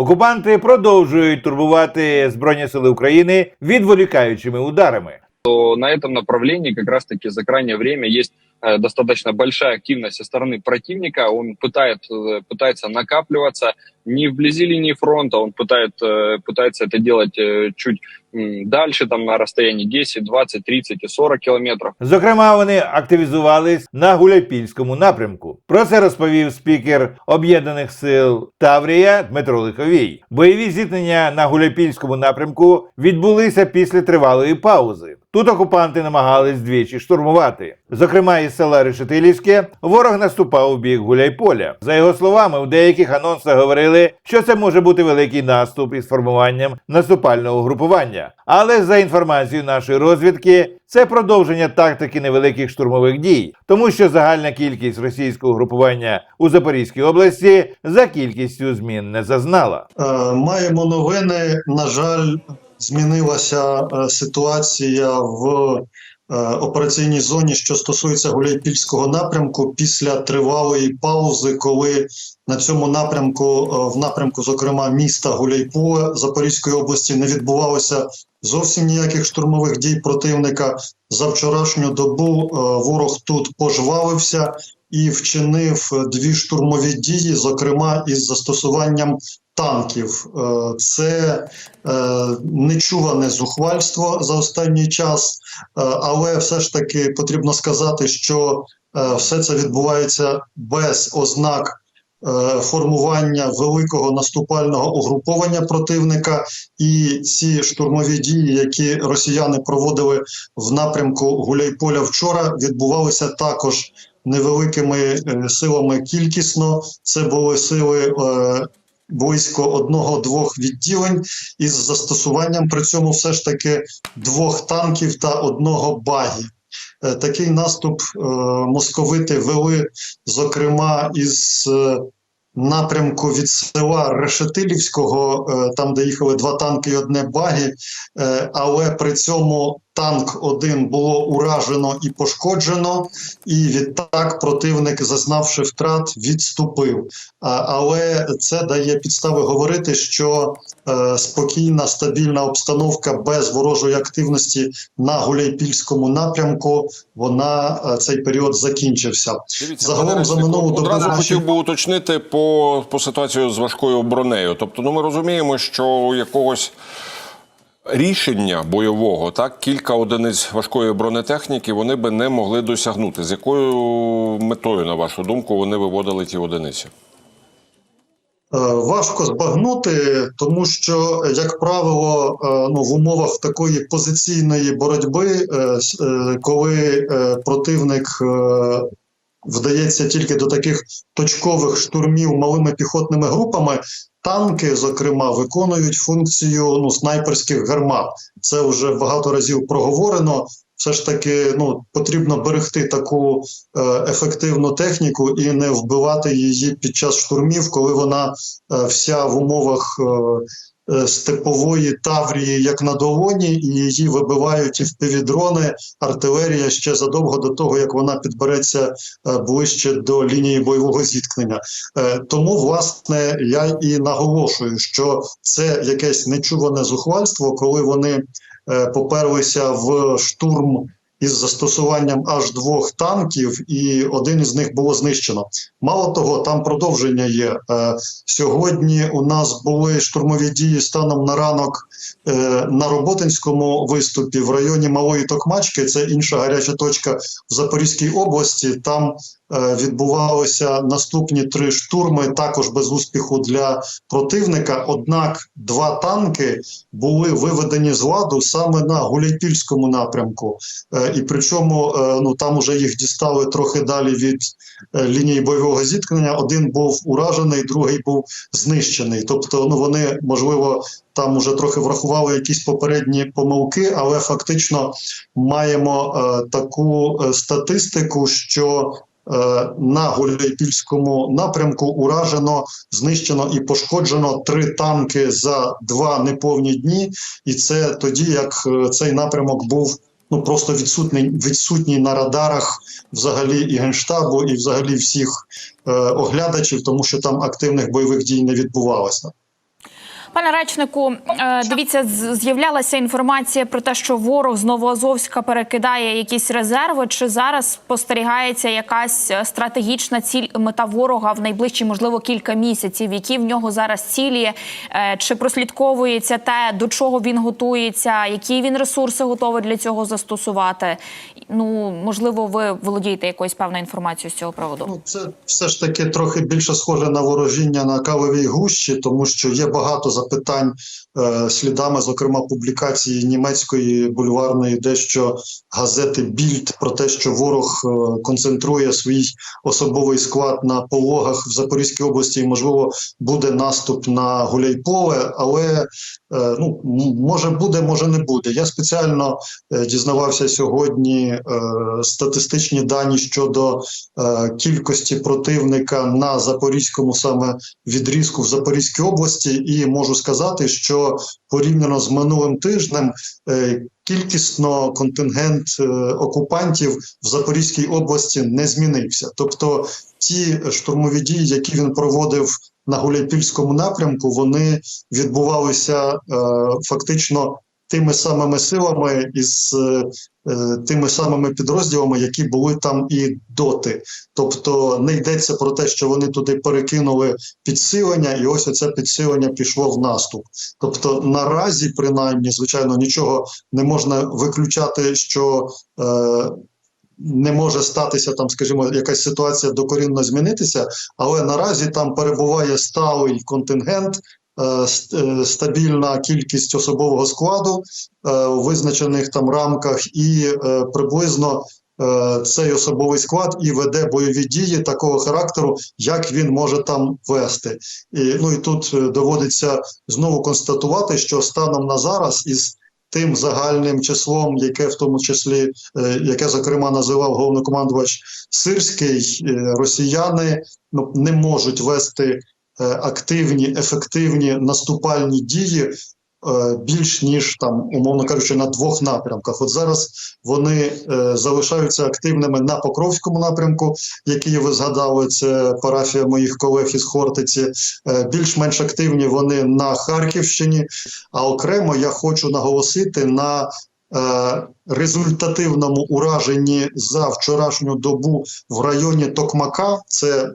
Окупанти продовжують турбувати збройні сили України відволікаючими ударами. то на этом направлении как раз-таки за крайнее время есть э, достаточно большая активность со стороны противника. Он пытает, э, пытается накапливаться не вблизи линии фронта, он пытает, э, пытается это делать э, чуть м, дальше, там на расстоянии 10, 20, 30 и 40 километров. Зокрема, вони активізувались на Гуляйпільському напрямку. Про це розповів спікер Об'єднаних сил Таврія Дмитро Лиховій. Бойові зіткнення на Гуляйпільському напрямку відбулися після тривалої паузи. Тут окупанти намагались двічі штурмувати. Зокрема, із села Решетилівське ворог наступав у бік Гуляйполя. За його словами, у деяких анонсах говорили, що це може бути великий наступ із формуванням наступального угрупування. Але за інформацією нашої розвідки, це продовження тактики невеликих штурмових дій, тому що загальна кількість російського угрупування у Запорізькій області за кількістю змін не зазнала. Е, Маємо новини. На жаль, змінилася е, ситуація в операційній зоні, що стосується Гуляйпільського напрямку після тривалої паузи, коли на цьому напрямку, е, в напрямку, зокрема, міста Гуляйполе Запорізької області, не відбувалося зовсім ніяких штурмових дій противника. За вчорашню добу е, ворог тут пожвавився і вчинив е, дві штурмові дії, зокрема із застосуванням танків. Е, Це е, нечуване зухвальство за останній час, е, але все ж таки потрібно сказати, що все це відбувається без ознак. Формування великого наступального угруповання противника і ці штурмові дії, які росіяни проводили в напрямку Гуляйполя вчора, відбувалися також невеликими силами кількісно. Це були сили близько одного-двох відділень із застосуванням при цьому все ж таки двох танків та одного багі. Е, Такий наступ е, московити вели, зокрема, із е, напрямку від села Решетилівського, там, де їхали два танки і одне багі, але при цьому танк один було уражено і пошкоджено, і відтак противник, зазнавши втрат, відступив. Але це дає підстави говорити, що е, спокійна, стабільна обстановка без ворожої активності на Гуляйпільському напрямку, вона е, цей період закінчився. Дивіться, Загалом за минулу добу одразу наші- хотів би уточнити по, по ситуацію з важкою бронею. Тобто, ну ми розуміємо, що у якогось рішення бойового, так, кілька одиниць важкої бронетехніки вони би не могли досягнути. З якою метою, на вашу думку, вони виводили ті одиниці? Е, Важко збагнути, тому що, як правило, е, ну в умовах такої позиційної боротьби, е, коли противник вдається тільки до таких точкових штурмів малими піхотними групами, танки, зокрема, виконують функцію ну снайперських гармат. Це вже багато разів проговорено. Все ж таки, ну потрібно берегти таку е, ефективну техніку і не вбивати її під час штурмів, коли вона е, вся в умовах е, степової таврії, як на долоні, і її вибивають і впівдрони, артилерія ще задовго до того, як вона підбереться е, ближче до лінії бойового зіткнення. Е, Тому, власне, я і наголошую, що це якесь нечуване зухвальство, коли вони е, поперлися в штурм із застосуванням аж двох танків, і один із них було знищено. Мало того, там продовження є. Е, Сьогодні у нас були штурмові дії станом на ранок е, на Роботинському виступі в районі Малої Токмачки. Це інша гаряча точка в Запорізькій області. Там відбувалися наступні три штурми, також без успіху для противника. Однак два танки були виведені з ладу саме на Гуляйпільському напрямку. Е, І причому е, ну там уже їх дістали трохи далі від е, лінії бойового зіткнення. Один був уражений, другий був знищений. Тобто, ну вони можливо там уже трохи врахували якісь попередні помилки, але фактично маємо е, таку е, статистику, що е, на Гуляйпільському напрямку уражено, знищено і пошкоджено три танки за два неповні дні, і це тоді, як е, цей напрямок був ну просто відсутній відсутній на радарах взагалі і генштабу, і взагалі всіх е, оглядачів, тому що там активних бойових дій не відбувалося. Пане речнику, е, дивіться, з'являлася інформація про те, що ворог з Новоазовська перекидає якісь резерви. Чи зараз спостерігається якась е, стратегічна ціль мета ворога в найближчі, можливо, кілька місяців? Які в нього зараз цілі? Е, Чи прослідковується те, до чого він готується? Які він ресурси готовий для цього застосувати? Ну можливо, ви володієте якоюсь певною інформацією з цього приводу? Ну, це все ж таки трохи більше схоже на ворожіння на кавовій гущі, тому що є багато запитань слідами, зокрема публікації німецької бульварної, дещо газети Більд про те, що ворог е, концентрує свій особовий склад на пологах в Запорізькій області, і можливо буде наступ на Гуляйполе, але е, ну може буде, може не буде. Я спеціально е, дізнавався сьогодні е, статистичні дані щодо е, кількості противника на запорізькому саме відрізку в Запорізькій області, і можу сказати, що порівняно з минулим тижнем е, кількісно контингент е, окупантів в Запорізькій області не змінився. Тобто ті штурмові дії, які він проводив на Гуляйпільському напрямку, вони відбувалися е, фактично тими самими силами із е, е, тими самими підрозділами, які були там і доти. Тобто не йдеться про те, що вони туди перекинули підсилення, і ось оце підсилення пішло в наступ. Тобто, наразі, принаймні, звичайно, нічого не можна виключати, що е, не може статися там, скажімо, якась ситуація докорінно змінитися, але наразі там перебуває сталий контингент. Е, е, Стабільна кількість особового складу е, у визначених там рамках, і приблизно цей особовий склад і веде бойові дії такого характеру, як він може там вести. І, ну і тут доводиться знову констатувати, що станом на зараз із тим загальним числом, яке в тому числі, яке зокрема називав головнокомандувач Сирський, росіяни ну, не можуть вести активні, ефективні наступальні дії е, більш ніж там, умовно кажучи, на двох напрямках. От зараз вони е, залишаються активними на Покровському напрямку, який ви згадали, це парафія моїх колег із Хортиці. Е, більш-менш активні вони на Харківщині. А окремо я хочу наголосити на е, результативному ураженні за вчорашню добу в районі Токмака. Це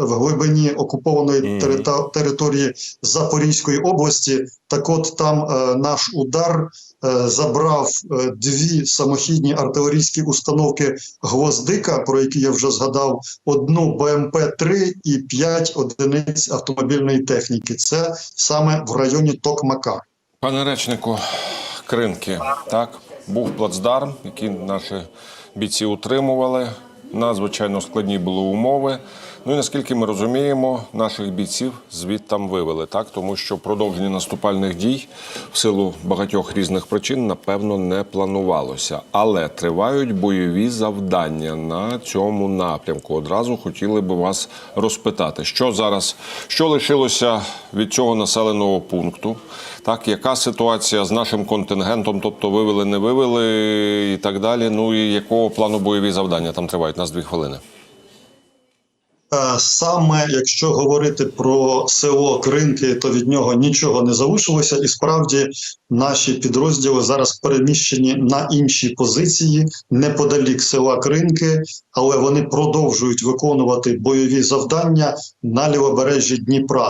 в глибині окупованої Мгм. території Запорізької області. Так, от там е, наш удар е, забрав е, дві самохідні артилерійські установки Гвоздика, про які я вже згадав, одну БМП-3 і п'ять одиниць автомобільної техніки. Це саме в районі Токмака. Пане речнику, кринки, так, був плацдарм, який наші бійці утримували. Надзвичайно складні були умови. Ну і наскільки ми розуміємо, наших бійців звідтам вивели, так тому що продовження наступальних дій в силу багатьох різних причин напевно не планувалося. Але тривають бойові завдання на цьому напрямку. Одразу хотіли би вас розпитати, що зараз, що лишилося від цього населеного пункту, так яка ситуація з нашим контингентом, тобто вивели, не вивели і так далі. Ну і якого плану бойові завдання там тривають? Нас дві хвилини. Е, Саме якщо говорити про село Кринки, то від нього нічого не залишилося, і справді наші підрозділи зараз переміщені на інші позиції неподалік села Кринки, але вони продовжують виконувати бойові завдання на лівобережжі Дніпра.